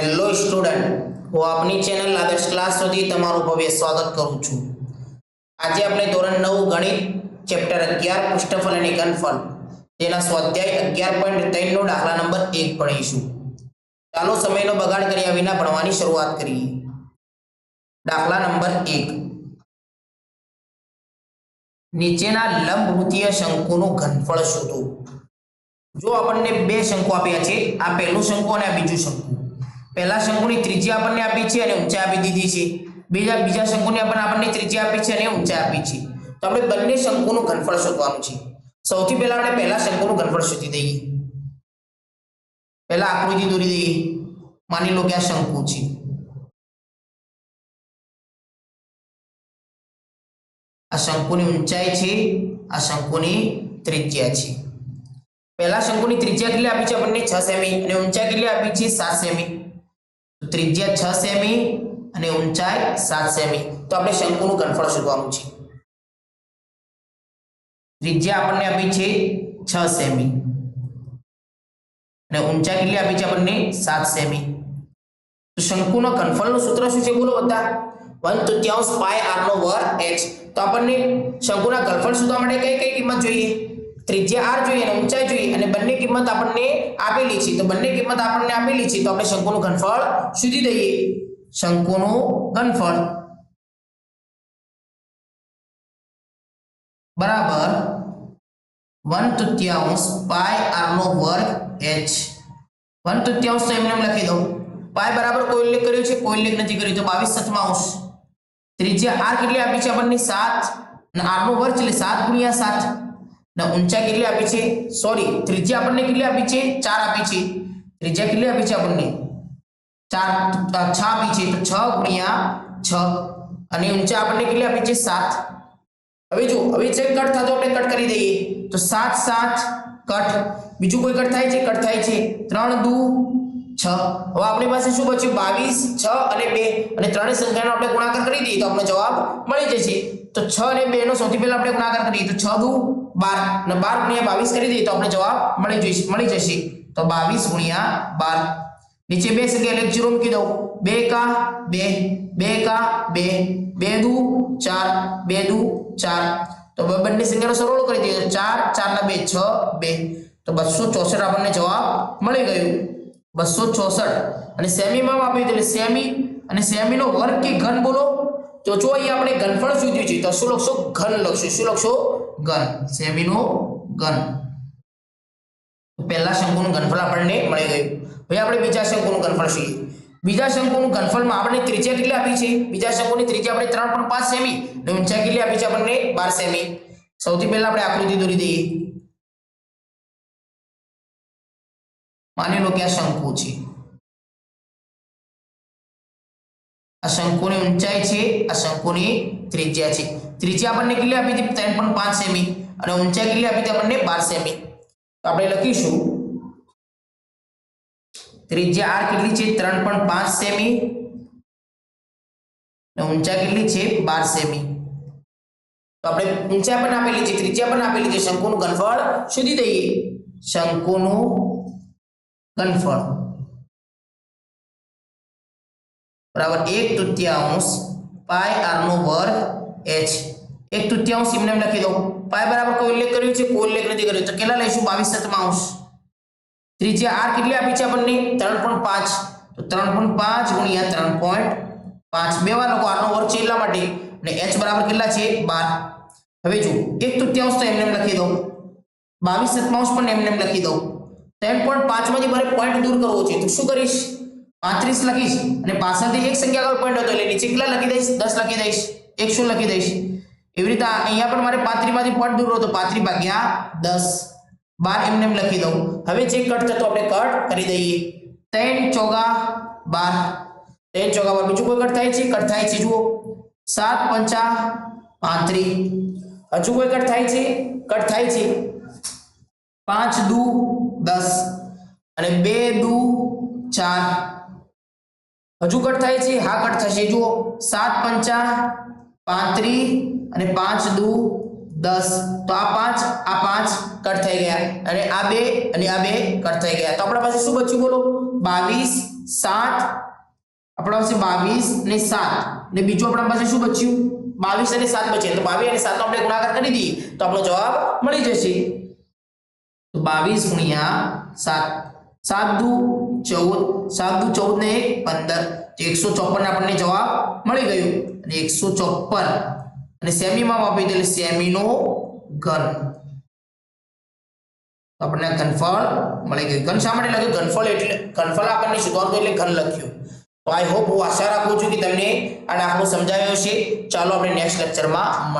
Hello student હું આપની channel આદર્શ ક્લાસ સુધી તમારું ભવ્ય સ્વાગત કરું છું. આજે આપણે ધોરણ નવ ગણિત ચેપ્ટર અગિયાર, પૃષ્ઠફળ અને ઘનફળ તેના સ્વાધ્યાય અગિયાર પોઈન્ટ ત્રણનો દાખલા નંબર એક ભણીશું. ચાલો સમયનો બગાડ કર્યા વિના ભણવાની શરૂઆત કરીએ. દાખલા નંબર એક. નીચેના લંબવૃત્તીય શંકુનું ઘનફળ શોધો. જો આપણને બે શંકુ આપ્યા છે, આ પહેલું શંકુ અને આ બીજું શંકુ. પહેલા શંકુની ત્રિજ્યા આપણને આપી છે અને ઊંચાઈ આપી દીધી છે. બીજા બીજા શંકુની આપણને આપણને ત્રિજ્યા આપી છે અને ઊંચાઈ આપી છે. તો આપણે બંને શંકુનું ઘનફળ શોધવાનું છે. સૌથી પહેલા આપણે પહેલા શંકુનું ઘનફળ શોધી દઈએ. પહેલા આકૃતિ દોરી દઈએ. માની લો કે આ શંકુ છે. આ શંકુની ઊંચાઈ છે, આ શંકુની ત્રિજ્યા છે. પહેલા શંકુની ત્રિજ્યા કેટલી આપી છે આપણને? છ સેમી. અને ઊંચાઈ કેટલી આપી છે? સાત સેમી. ત્રિજ્યા છ સેમી અને ઊંચાઈ સાત સેમી. તો આપણે શંકુનું ઘનફળ શોધવાનું છે. ત્રિજ્યા આપણને આપી છે છ સેમી. અને ઊંચાઈ કેટલી આપી છે આપણને સાત સેમી. તો શંકુના ઘનફળનું સૂત્ર શું છે? બોલો બધા. વન તૃતીયાંશ પાય આર નો વર્ગ એચ. તો આપણને શંકુના ઘનફળ શોધવા માટે કઈ કઈ કિંમત જોઈએ? ત્રિજ્યા આર જોઈએ અને ઊંચાઈ જોઈએ અને બંને કિંમત આપણને આપેલી છે. તો બંને કિંમત આપણને આપેલી છે, તો આપણે શંકુનું ઘનફળ શોધી દઈએ. શંકુનું ઘનફળ. બરાબર. વન તૃતીયાંશ પાય આરનો વર્ગ એચ. વન તૃતીયાંશ તો એમને એમ લખી દઉં. પાય બરાબર કોઈ ઉલ્લેખ કર્યો છે? કોઈ ઉલ્લેખ નથી કર્યો. તો બાવીસ સતમાંશ ત્રિજ્યા આર કેટલી આપી છે આપણને? સાત. અને આર નો વર્ગ એટલે સાત ગુણ્યા સાત. ને ઊંચાઈ કેટલી આપી છે? સોરી ત્રિજ્યા આપણને કેટલી આપી છે? ચાર આપી છે. ત્રિજ્યા કેટલી આપી છે આપણને? ચાર છ આપી છે. તો છ ગુણ્યા છ. અને ઊંચાઈ આપણને કેટલી આપી છે? સાત. હવે જો, હવે છે કટ થતો આપણે કટ કરી દઈએ. તો સાત સાત, કટ. બીજું કોઈ કટ થાય છે? કટ થાય છે. ત્રણ, દુ, છ. હવે આપણી પાસે શું બચ્યું? બાવીસ, છ અને બે. અને ત્રણેય સંખ્યાનો આપણે ગુણાકાર કરી દઈએ તો આપણો જવાબ મળી જશે. તો છ અને બે નો સૌથી પહેલા આપણે ગુણાકાર કરીએ. તો છ, દુ બાર. અને બાર ગુણ્યા બાવીસ કરી દઈએ તો આપણે જવાબ મળી જશે મળી જશે. તો બાવીસ ગુણ્યા બાર. નીચે બે સંખ્યા એટલે જીરો મૂકી દઉં. બે કા બે બે કા બે બે દુ ચાર, બે દુ ચાર. તો બંને સંખ્યાનો સરવાળો કરી દઈએ. ચાર ચાર ના બે, છ, બે. તો બસો ચોસઠ આપણને જવાબ મળી ગયું. બસો ચોસઠ. અને સેમીમાં આપ્યું એટલે સેમી અને સેમીનો વર્ગ કે ઘન બોલો? તો જો અહીંયા આપણે ઘનફળ શોધ્યું છે, તો શું લખશો? ઘન લખશું. શું લખશો? ઘન સેમીનો તો પહેલા શંકુનું ઘનફળ આપણને મળી ગયું. હવે આપણે બીજા શંકુનું ઘનફળ શીખીએ. બીજા શંકુનું ઘનફળમાં આપણને ત્રિજ્યા કેટલી આપી છે? બીજા શંકુની ત્રિજ્યા આપણે ત્રણ પણ પાંચ સેમી. અને ઊંચાઈ કેટલી આપી છે આપણને? બાર સેમી. સૌથી પહેલા આપણે આકૃતિ દોરી દઈએ. માની લો કે આ શંકુ છે. આ શંકુની ઊંચાઈ છે, આ શંકુની ત્રિજ્યા છે. ત્રિજ્યા આપણને કેટલી આપી હતી? ત્રણ પણ પાંચ સેમી. અને ઊંચાઈ કેટલી આપી હતી આપણને? બાર સેમી. તો આપણે લખીશું. ત્રિજ્યા આર કેટલી છે? ત્રણ પણ પાંચ સેમી. ઊંચાઈ કેટલી છે? બાર સેમી. તો આપણે ઊંચાઈ પણ આપેલી છે, ત્રિજ્યા પણ આપેલી છે, શંકુનું ઘનફળ શોધી દઈએ. શંકુનું ઘનફળ. બરાબર એક તૃતીયાંશ પાય આરનો વર્ગ એચ. એક તૃતીયાંશ એમને એમ લખી દો પાય બરાબર કોઈ ઉલ્લેખ કર્યો છે? કોઈ ઉલ્લેખ નથી કર્યો. તો કેટલા લઈશું? બાવીસ સતમાંશ ત્રિજ્યા આર કેટલી આપી છે આપણને? ત્રણ પોઈન્ટ પાંચ. તો ત્રણ પોઈન્ટ પાંચ ગુણ્યા ત્રણ પોઈન્ટ પાંચ. બે વાર લોકો આરનો વર્ગ છે એટલા માટે. અને એચ બરાબર કેટલા છે? બાર. હવે જો એક તૃતીયાંશ તો એમને લખી દો બાવીસ સતમાંશ પણ એમને એમ લખી દો ત્રણ પોઈન્ટ પાંચમાંથી મારે પોઈન્ટ દૂર કરવો છે. તો શું કરીશ? પાંત્રીસ લખીશ અને પાછળથી એક સંખ્યા આગળ પોઈન્ટ હતો એટલે નીચે કેટલા લખી દઈશ? દસ લખી દઈશ. 100 લખી દઈશ? એવી રીતે અહીંયા પણ મારે પાંત્રીસમાંથી પોઈન્ટ દૂર હતો પાંત્રીસ ભાગ્યા દસ. બાર એમને એમ લખી દઉં. હવે જે કટ થતો આપણે કટ કરી દઈએ. ત્રણ ચોગા બાર. ત્રણ ચોગા બાર. બીજું કોઈ કટ થાય છે? કટ થાય છે. જુઓ. સાત પંચા પાંત્રીસ હજુ કોઈ કટ થાય છે? કટ થાય છે. પાંચ દુ દસ. અને બે દુ ચાર. હજુ કટ થાય છે? હા, કટ થશે. જુઓ. સાત, પંચા પાંત્રીસ અને પાંચ દુ, દસ. તો આ પાંચ આ પાંચ કટ થઈ ગયા. અને આ બે અને આ બે કટ થઈ ગયા. તો આપણા પાસે શું બચ્યું? બોલો. બાવીસ, સાત. આપણા પાસે બાવીસ ને સાત. ને બીજું આપણા પાસે શું બચ્યું? બાવીસ અને સાત બચે તો બાવીસ અને સાતનો આપણે ગુણાકાર કરી દઈએ. તો આપણો જવાબ મળી જશે. તો બાવીસ ગુણ્યા સાત. સાત દુ ચૌદ, સાત દુ ચૌદ ને એક, પંદર. એકસો ચોપન આપણને જવાબ મળી ગયું. અને એકસો ચોપન. અને સેમીમાં આપી દે સેમીનો ઘન. આપણને ઘનફળ મળી ગયું. ઘન શા માટે લખ્યું? ઘનફળ એટલે, ઘનફળ આપણને શોધવાનું એટલે ઘન લખ્યું. તો આઈ હોપ હું આશા રાખું છું કે તમને આ દાખલો સમજાવ્યો છે ચાલો આપણે નેક્સ્ટ લેક્ચરમાં